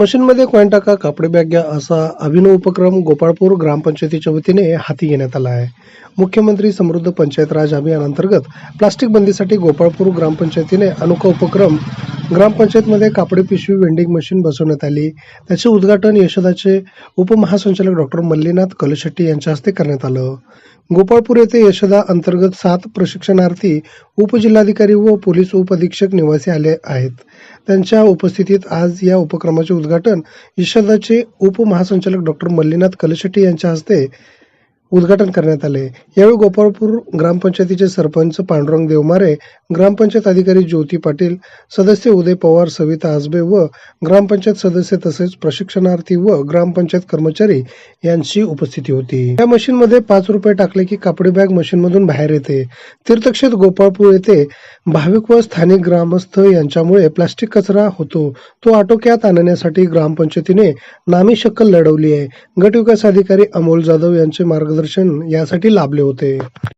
मशीनमध्ये कॉइन टाका कापडी बॅग घ्या असा अभिनव उपक्रम गोपाळपूर ग्रामपंचायतीच्या वतीने हाती घेण्यात आला आहे. मुख्यमंत्री समृद्ध पंचायत राज अभियान अंतर्गत प्लास्टिक बंदीसाठी गोपाळपूर ग्रामपंचायतीने अनोखा उपक्रम ग्रामपंचायतमध्ये कापडी पिशवी वेंडिंग मशीन बसवण्यात आली. त्याचे उद्घाटन यशोदाचे उपमहासंचालक डॉक्टर मल्लीनाथ कलशेट्टी यांच्या हस्ते करण्यात आलं. गोपाळपूर येथे यशोदा अंतर्गत सात प्रशिक्षणार्थी उपजिल्हाधिकारी व पोलीस उपअधीक्षक निवासी आले आहेत. त्यांच्या उपस्थितीत आज या उपक्रमाचे उद्घाटन यशोदाचे उपमहासंचालक डॉक्टर मल्लीनाथ कलशेट्टी यांच्या हस्ते उद्घाटन करण्यात आले. यावेळी गोपाळपूर ग्रामपंचायतीचे सरपंच पांडुरंग देवमारे ग्रामपंचायत अधिकारी ज्योती पाटील सदस्य उदय पवार सविता आजबे व ग्रामपंचायत सदस्य तसेच प्रशिक्षणार्थी व ग्रामपंचायत कर्मचारी यांची उपस्थिती होती. या मशीनमध्ये पाच रुपये टाकले की कापडी बॅग मशीनमधून बाहेर येते. तीर्थक्षेत्र गोपाळपूर येथे भाविक व स्थानिक ग्रामस्थ यांच्यामुळे प्लास्टिक कचरा होतो. तो आटोक्यात आणण्यासाठी ग्रामपंचायतीने नामी शक्कल लढवली आहे. गट विकास अधिकारी अमोल जाधव यांचे मार्ग मार्गदर्शन यासाठी लाभले होते.